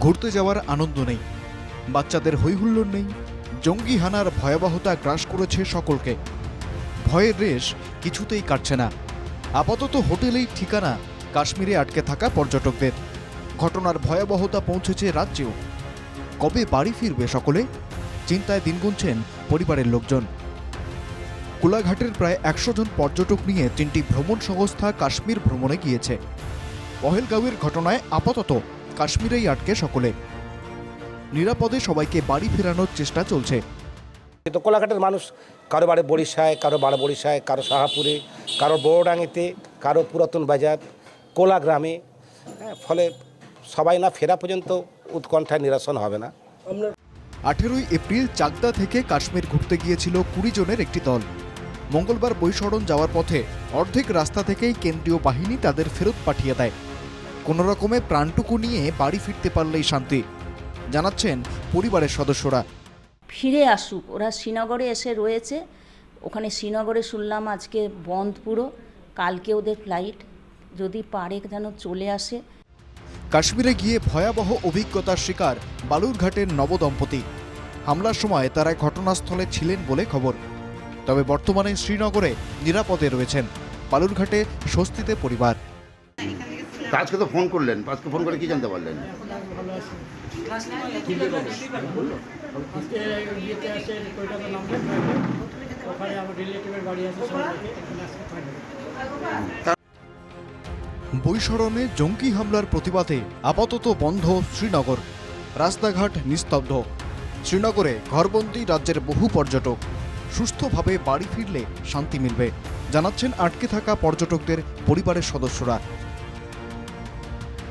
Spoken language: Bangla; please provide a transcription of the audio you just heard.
ঘুরতে যাওয়ার আনন্দ নেই। বাচ্চাদের হৈহুল্লোড় নেই। জঙ্গি হানার ভয়াবহতা গ্রাস করেছে সকলকে। ভয়ের রেশ কিছুতেই কাটছে না। আপাতত হোটেলেই ঠিকানা কাশ্মীরে আটকে থাকা পর্যটকদের। ঘটনার ভয়াবহতা পৌঁছেছে রাজ্যেও। কবে বাড়ি ফিরবে সকলে? চিন্তায় দিন গুনছেন পরিবারের লোকজন। কোলাঘাটের প্রায় একশো জন পর্যটক নিয়ে তিনটি ভ্রমণ সংস্থা কাশ্মীর ভ্রমণে গিয়েছে। পহেলগাঁওয়ের ঘটনায় আপাতত কাশ্মীরেই আটকে সকলে। নিরাপদে সবাইকে বাড়ি ফেরানোর চেষ্টা চলছে। কিন্তু কোলাঘাটের মানুষ কারও বাড়ি বরিশায় কারও বাড়ি বরিশায় কারও শাহাপুরে কারও বড়ডাঙ্গিতে কারও পুরাতন বাজার কোলা গ্রামে। হ্যাঁ, ফলে সবাই না ফেরা পর্যন্ত উৎকণ্ঠায় নিরাসন হবে না। আঠেরোই এপ্রিল চাকদা থেকে কাশ্মীর ঘুরতে গিয়েছিল কুড়ি জনের একটি দল। মঙ্গলবার বৈশরণ যাওয়ার পথে অর্ধেক রাস্তা থেকেই কেন্দ্রীয় বাহিনী তাদের ফেরত পাঠিয়ে দেয়। কোনো রকমে প্রাণটুকু নিয়ে বাড়ি ফিরতে পারলেই শান্তি জানাচ্ছেন পরিবারের সদস্যরা। ফিরে আসুক ওরা শ্রীনগরে এসে রয়েছে। ওখানে শ্রীনগরে শুনলাম আজকে বন্ধ পুরো কালকে ওদের ফ্লাইট যদি পারে যেন চলে আসে। কাশ্মীরে গিয়ে ভয়াবহ অভিজ্ঞতার শিকার বালুরঘাটের নবদম্পতি। হামলার সময় তারা ঘটনাস্থলে ছিলেন বলে খবর। তবে বর্তমানে শ্রীনগরে নিরাপদে রয়েছেন বালুরঘাটে স্বস্তিতে পরিবার। আজকে তো ফোন করলেন আজকে ফোন করে কি জানতে পারলেন? বৈশরণে জঙ্গি হামলার প্রতিবাদে আপাতত বন্ধ শ্রীনগর। রাস্তাঘাট নিস্তব্ধ। শ্রীনগরে ঘরবন্দি রাজ্যের বহু পর্যটক। সুস্থভাবে বাড়ি ফিরলে শান্তি মিলবে, জানাচ্ছেন আটকে থাকা পর্যটকদের পরিবারের সদস্যরা।